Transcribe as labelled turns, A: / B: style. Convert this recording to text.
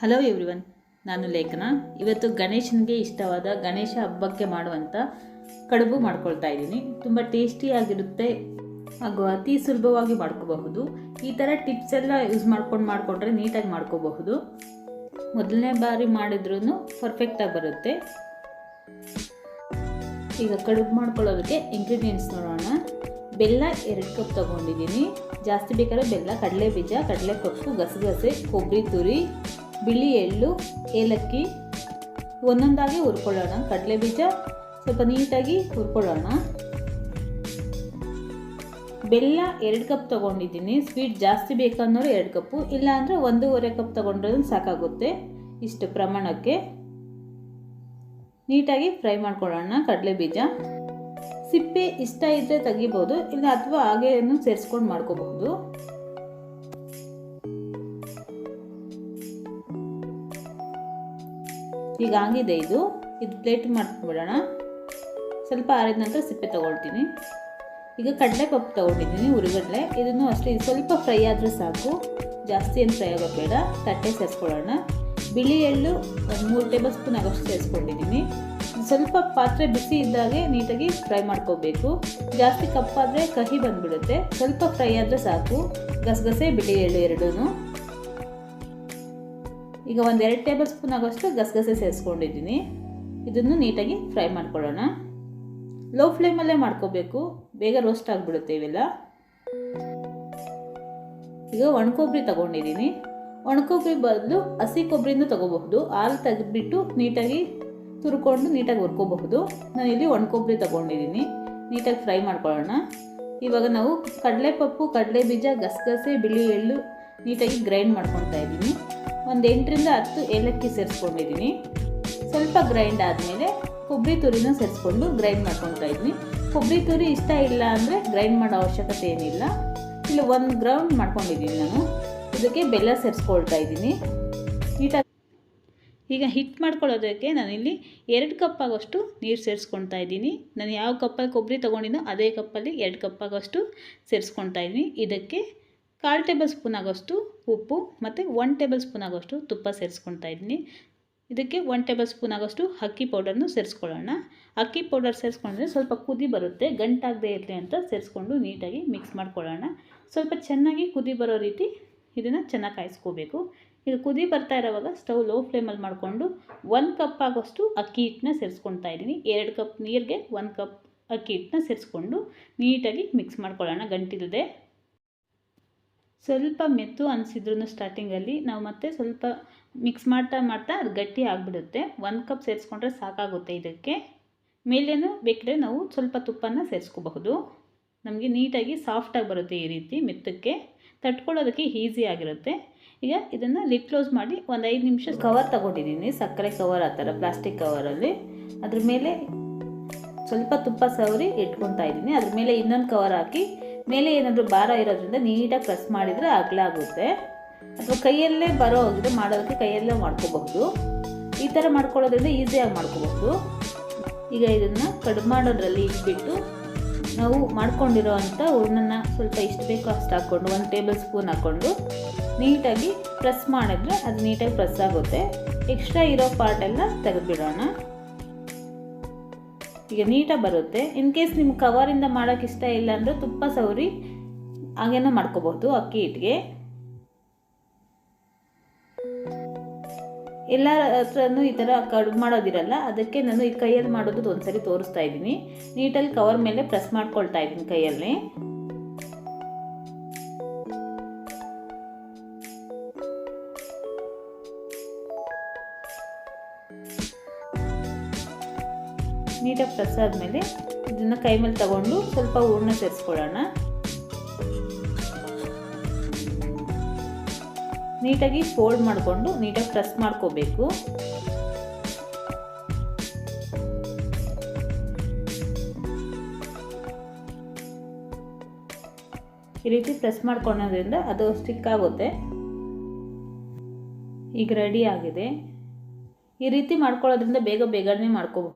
A: Hello everyone ನಾನು ಲೇಖನ. ಇವತ್ತು ಗಣೇಶನಿಗೆ ಇಷ್ಟವಾದ ಗಣೇಶ ಹಬ್ಬಕ್ಕೆ ಮಾಡುವಂಥ ಕಡುಬು ಮಾಡ್ಕೊಳ್ತಾ ಇದ್ದೀನಿ. ತುಂಬ ಟೇಸ್ಟಿಯಾಗಿರುತ್ತೆ ಹಾಗೂ ಅತಿ ಸುಲಭವಾಗಿ ಮಾಡ್ಕೋಬಹುದು. ಈ ಥರ ಟಿಪ್ಸ್ ಎಲ್ಲ ಯೂಸ್ ಮಾಡ್ಕೊಂಡು ಮಾಡಿಕೊಂಡ್ರೆ ನೀಟಾಗಿ ಮಾಡ್ಕೋಬಹುದು. ಮೊದಲನೇ ಬಾರಿ ಮಾಡಿದ್ರೂ ಪರ್ಫೆಕ್ಟಾಗಿ ಬರುತ್ತೆ. ಈಗ ಕಡುಬು ಮಾಡ್ಕೊಳ್ಳೋದಕ್ಕೆ ಇಂಗ್ರೀಡಿಯೆಂಟ್ಸ್ ನೋಡೋಣ. ಬೆಲ್ಲ ಎರಡು ಕಪ್ ತೊಗೊಂಡಿದ್ದೀನಿ. ಜಾಸ್ತಿ ಬೇಕಾದ್ರೆ ಬೆಲ್ಲ, ಕಡಲೆ ಬೀಜ, ಕಡಲೆ ಕಪ್ಪು ಗಸಗಸೆ, ಕೊಬ್ಬರಿ ತುರಿ. ಬಿಳಿ ಎಳ್ಳು, ಏಲಕ್ಕಿ, ಒಂದೊಂದಾಗಿ ಹುರ್ಕೊಳ್ಳೋಣ. ಕಡಲೆ ಬೀಜ ಸ್ವಲ್ಪ ನೀಟಾಗಿ ಹುರ್ಕೊಳ್ಳೋಣ. ಬೆಲ್ಲ ಎರಡು ಕಪ್ ತೊಗೊಂಡಿದ್ದೀನಿ. ಸ್ವೀಟ್ ಜಾಸ್ತಿ ಬೇಕನ್ನೋರು ಎರಡು ಕಪ್ಪು ಇಲ್ಲಾಂದರೆ ಒಂದೂವರೆ ಕಪ್ ತೊಗೊಂಡ್ರೂ ಸಾಕಾಗುತ್ತೆ ಇಷ್ಟು ಪ್ರಮಾಣಕ್ಕೆ. ನೀಟಾಗಿ ಫ್ರೈ ಮಾಡ್ಕೊಳ್ಳೋಣ ಕಡಲೆ ಬೀಜ. ಸಿಪ್ಪೆ ಇಷ್ಟ ಇದ್ದರೆ ತೆಗಿಬೋದು, ಇಲ್ಲ ಅಥವಾ ಹಾಗೆಯನ್ನು ಸೇರಿಸ್ಕೊಂಡು ಮಾಡ್ಕೋಬಹುದು. ಈಗ ಆಗಿದೆ ಇದು. ಇದು ಪ್ಲೇಟ್ ಮಾಡ್ಕೊಂಡ್ಬಿಡೋಣ ಸ್ವಲ್ಪ ಆರಿದ ನಂತರ ಸಿಪ್ಪೆ ತಗೊಳ್ತೀನಿ. ಈಗ ಕಡಲೆ ಪಪ್ಪು ತೊಗೊಂಡಿದ್ದೀನಿ ಉರಿಗಡಲೆ. ಇದನ್ನು ಅಷ್ಟೇ, ಇದು ಸ್ವಲ್ಪ ಫ್ರೈ ಆದರೆ ಸಾಕು. ಜಾಸ್ತಿ ಏನು ಫ್ರೈ ಆಗೋದು ಬೇಡ. ತಟ್ಟೆ ಸೇರಿಸ್ಕೊಳ್ಳೋಣ. ಬಿಳಿ ಎಳ್ಳು ಒಂದು ಮೂರು ಟೇಬಲ್ ಸ್ಪೂನ್ ಆಗೋಷ್ಟು ಸೇರಿಸ್ಕೊಂಡಿದ್ದೀನಿ. ಸ್ವಲ್ಪ ಪಾತ್ರೆ ಬಿಸಿ ಇದ್ದಾಗೆ ನೀಟಾಗಿ ಫ್ರೈ ಮಾಡ್ಕೋಬೇಕು. ಜಾಸ್ತಿ ಕಪ್ಪಾದರೆ ಕಹಿ ಬಂದ್ಬಿಡುತ್ತೆ. ಸ್ವಲ್ಪ ಫ್ರೈ ಆದರೆ ಸಾಕು. ಗಸಗಸೆ ಬಿಳಿ ಎಳ್ಳು ಎರಡೂ ಈಗ ಒಂದು ಎರಡು ಟೇಬಲ್ ಸ್ಪೂನ್ ಆಗೋಷ್ಟು ಗಸಗಸೆ ಸೇರಿಸ್ಕೊಂಡಿದ್ದೀನಿ. ಇದನ್ನು ನೀಟಾಗಿ ಫ್ರೈ ಮಾಡ್ಕೊಳ್ಳೋಣ. ಲೋ ಫ್ಲೇಮಲ್ಲೇ ಮಾಡ್ಕೋಬೇಕು. ಬೇಗ ರೋಸ್ಟ್ ಆಗಿಬಿಡುತ್ತೆ ಇವೆಲ್ಲ. ಈಗ ಒಣಕೊಬ್ಬರಿ ತಗೊಂಡಿದ್ದೀನಿ. ಒಣಕೊಬ್ಬರಿ ಬದಲು ಹಸಿ ಕೊಬ್ಬರಿಯಿಂದ ತಗೋಬಹುದು. ಹಾಲು ತೆಗೆದ್ಬಿಟ್ಟು ನೀಟಾಗಿ ತುರ್ಕೊಂಡು ನೀಟಾಗಿ ಹುರ್ಕೋಬಹುದು. ನಾನು ಇಲ್ಲಿ ಒಣಕೊಬ್ಬರಿ ತಗೊಂಡಿದ್ದೀನಿ. ನೀಟಾಗಿ ಫ್ರೈ ಮಾಡ್ಕೊಳ್ಳೋಣ. ಇವಾಗ ನಾವು ಕಡಲೆಪಪ್ಪು ಕಡಲೆ ಬೀಜ ಗಸಗಸೆ, ಬಿಳಿ ಎಳ್ಳು ನೀಟಾಗಿ ಗ್ರೈಂಡ್ ಮಾಡ್ಕೊತಾ ಇದ್ದೀನಿ. ಒಂದು ಎಂಟರಿಂದ ಹತ್ತು ಏಲಕ್ಕಿ ಸೇರಿಸ್ಕೊಂಡಿದ್ದೀನಿ. ಸ್ವಲ್ಪ ಗ್ರೈಂಡ್ ಆದಮೇಲೆ ಕೊಬ್ಬರಿ ತುರಿನ ಸೇರಿಸ್ಕೊಂಡು ಗ್ರೈಂಡ್ ಮಾಡ್ಕೊಳ್ತಾ ಇದ್ದೀನಿ ಕೊಬ್ಬರಿ ತುರಿ ಇಷ್ಟ ಇಲ್ಲ ಅಂದರೆ ಗ್ರೈಂಡ್ ಮಾಡೋ ಅವಶ್ಯಕತೆ ಏನಿಲ್ಲ. ಇಲ್ಲಿ, ಒಂದು ಗ್ರೌಂಡ್ ಮಾಡ್ಕೊಂಡಿದ್ದೀನಿ ನಾನು. ಇದಕ್ಕೆ ಬೆಲ್ಲ ಸೇರಿಸ್ಕೊಳ್ತಾ ಇದ್ದೀನಿ. ಈಗ ಹಿಟ್ ಮಾಡ್ಕೊಳ್ಳೋದಕ್ಕೆ ನಾನಿಲ್ಲಿ ಎರಡು ಕಪ್ ಆಗೋಷ್ಟು ನೀರು ಸೇರಿಸ್ಕೊಳ್ತಾ ಇದ್ದೀನಿ. ನಾನು ಯಾವ ಕಪ್ಪಲ್ಲಿ ಕೊಬ್ಬರಿ ತೊಗೊಂಡಿನೋ ಅದೇ ಕಪ್ಪಲ್ಲಿ ಎರಡು ಕಪ್ ಆಗೋಷ್ಟು ಸೇರಿಸ್ಕೊಳ್ತಾ ಇದ್ದೀನಿ. ಇದಕ್ಕೆ ಕಾಲು ಟೇಬಲ್ ಸ್ಪೂನ್ ಆಗೋಷ್ಟು ಉಪ್ಪು ಮತ್ತು ಒನ್ ಟೇಬಲ್ ಸ್ಪೂನ್ ಆಗೋಷ್ಟು ತುಪ್ಪ ಸೇರಿಸ್ಕೊಳ್ತಾ ಇದ್ದೀನಿ. ಇದಕ್ಕೆ ಒನ್ ಟೇಬಲ್ ಸ್ಪೂನ್ ಆಗೋಷ್ಟು ಅಕ್ಕಿ ಪೌಡರ್ನು ಸೇರಿಸ್ಕೊಳ್ಳೋಣ. ಅಕ್ಕಿ ಪೌಡರ್ ಸೇರಿಸ್ಕೊಂಡ್ರೆ ಸ್ವಲ್ಪ ಕುದಿ ಬರುತ್ತೆ, ಗಂಟಾಗದೇ ಇರಲಿ ಅಂತ ಸೇರಿಸ್ಕೊಂಡು ನೀಟಾಗಿ ಮಿಕ್ಸ್ ಮಾಡ್ಕೊಳ್ಳೋಣ. ಸ್ವಲ್ಪ ಚೆನ್ನಾಗಿ ಕುದಿ ಬರೋ ರೀತಿ ಇದನ್ನು ಚೆನ್ನಾಗಿ ಕಾಯಿಸ್ಕೋಬೇಕು. ಇದು ಕುದಿ ಬರ್ತಾ ಇರೋವಾಗ ಸ್ಟವ್ ಲೋ ಫ್ಲೇಮಲ್ಲಿ ಮಾಡಿಕೊಂಡು ಒಂದು ಕಪ್ ಆಗೋಷ್ಟು ಅಕ್ಕಿ ಹಿಟ್ಟನ್ನ ಸೇರಿಸ್ಕೊಳ್ತಾ ಇದ್ದೀನಿ. ಎರಡು ಕಪ್ ನೀರಿಗೆ ಒಂದು ಕಪ್ ಅಕ್ಕಿ ಹಿಟ್ಟನ್ನ ಸೇರಿಸ್ಕೊಂಡು ನೀಟಾಗಿ ಮಿಕ್ಸ್ ಮಾಡ್ಕೊಳ್ಳೋಣ ಗಂಟಿಲ್ಲದೆ ಸ್ವಲ್ಪ ಮೆತ್ತು ಅನಿಸಿದ್ರು ಸ್ಟಾರ್ಟಿಂಗಲ್ಲಿ ನಾವು ಮತ್ತೆ ಸ್ವಲ್ಪ ಮಿಕ್ಸ್ ಮಾಡ್ತಾ ಮಾಡ್ತಾ ಅದು ಗಟ್ಟಿ ಆಗಿಬಿಡುತ್ತೆ. ಒಂದು ಕಪ್ ಸೇರಿಸ್ಕೊಂಡ್ರೆ ಸಾಕಾಗುತ್ತೆ ಇದಕ್ಕೆ. ಮೇಲೇನು ಬೇಕಿದ್ರೆ ನಾವು ಸ್ವಲ್ಪ ತುಪ್ಪನ ಸೇರಿಸ್ಕೋಬಹುದು. ನಮಗೆ ನೀಟಾಗಿ ಸಾಫ್ಟಾಗಿ ಬರುತ್ತೆ ಈ ರೀತಿ ಮೆತ್ತಕ್ಕೆ. ತಟ್ಕೊಳ್ಳೋದಕ್ಕೆ ಈಸಿ ಆಗಿರುತ್ತೆ. ಈಗ ಇದನ್ನು ಲಿಡ್ ಕ್ಲೋಸ್ ಮಾಡಿ ಒಂದು ಐದು ನಿಮಿಷ ಕವರ್ ತಗೊಂಡಿದ್ದೀನಿ ಸಕ್ಕರೆ ಕವರ್ ಆ ಥರ ಪ್ಲಾಸ್ಟಿಕ್ ಕವರಲ್ಲಿ ಅದ್ರ ಮೇಲೆ ಸ್ವಲ್ಪ ತುಪ್ಪ ಸವರಿ ಇಟ್ಕೊತಾ ಇದ್ದೀನಿ ಅದ್ರ ಮೇಲೆ ಇನ್ನೊಂದು ಕವರ್ ಹಾಕಿ ಮೇಲೆ ಏನಾದರೂ ಭಾರ ಇರೋದ್ರಿಂದ ನೀಟಾಗಿ ಪ್ರೆಸ್ ಮಾಡಿದರೆ ಅಗಲಾಗುತ್ತೆ ಅಥವಾ ಕೈಯಲ್ಲೇ ಬರೋ ಹೋಗಿದ್ರೆ ಮಾಡೋದಕ್ಕೆ ಕೈಯಲ್ಲೇ ಮಾಡ್ಕೋಬಹುದು. ಈ ಥರ ಮಾಡ್ಕೊಳ್ಳೋದ್ರಿಂದ ಈಸಿಯಾಗಿ ಮಾಡ್ಕೋಬಹುದು. ಈಗ ಇದನ್ನು ಕಡಿಮೆ ಮಾಡೋದ್ರಲ್ಲಿ ಇಟ್ಬಿಟ್ಟು ನಾವು ಮಾಡ್ಕೊಂಡಿರೋ ಅಂಥ ಹೂರ್ಣನ ಸ್ವಲ್ಪ ಇಷ್ಟು ಬೇಕೋ ಅಷ್ಟು ಹಾಕ್ಕೊಂಡು, ಒಂದು ಟೇಬಲ್ ಸ್ಪೂನ್ ಹಾಕ್ಕೊಂಡು ನೀಟಾಗಿ ಪ್ರೆಸ್ ಮಾಡಿದ್ರೆ ಅದು ನೀಟಾಗಿ ಪ್ರೆಸ್ ಆಗುತ್ತೆ. ಎಕ್ಸ್ಟ್ರಾ ಇರೋ ಪಾರ್ಟೆಲ್ಲ ತೆಗೆದುಬಿಡೋಣ. ಈಗ ನೀಟಾಗಿ ಬರುತ್ತೆ. ಇನ್ ಕೇಸ್ ನಿಮ್ಗೆ ಕವರಿಂದ ಮಾಡೋಕ್ಕೆ ಇಷ್ಟ ಇಲ್ಲ ಅಂದರೆ ತುಪ್ಪ ಸವರಿ ಹಾಗೇನೋ ಮಾಡ್ಕೋಬಹುದು ಅಕ್ಕಿ ಹಿಟ್ಟಿಗೆ. ಎಲ್ಲ ಹತ್ರನೂ ಈ ಥರ ಕಡುಬು ಮಾಡೋದಿರಲ್ಲ, ಅದಕ್ಕೆ ನಾನು ಈ ಕೈಯಲ್ಲಿ ಮಾಡೋದು ಒಂದ್ಸರಿ ತೋರಿಸ್ತಾ ಇದ್ದೀನಿ. ನೀಟಲ್ಲಿ ಕವರ್ ಮೇಲೆ ಪ್ರೆಸ್ ಮಾಡ್ಕೊಳ್ತಾ ಇದ್ದೀನಿ ಕೈಯಲ್ಲಿ. ನೀಟಾಗಿ ಪ್ರೆಸ್ ಆದಮೇಲೆ ಇದನ್ನು ಕೈ ಮೇಲೆ ತಗೊಂಡು ಸ್ವಲ್ಪ ಹೂರ್ಣ ಸೇರಿಸ್ಕೊಳ್ಳೋಣ. ನೀಟಾಗಿ ಫೋಲ್ಡ್ ಮಾಡಿಕೊಂಡು ನೀಟಾಗಿ ಪ್ರೆಸ್ ಮಾಡ್ಕೋಬೇಕು. ಈ ರೀತಿ ಪ್ರೆಸ್ ಮಾಡ್ಕೊಳೋದ್ರಿಂದ ಅದು ಸ್ಟಿಕ್ ಆಗುತ್ತೆ. ಈಗ ರೆಡಿ ಆಗಿದೆ. ಈ ರೀತಿ ಮಾಡ್ಕೊಳ್ಳೋದ್ರಿಂದ ಬೇಗ ಬೇಗನೆ ಮಾಡ್ಕೋಬಹುದು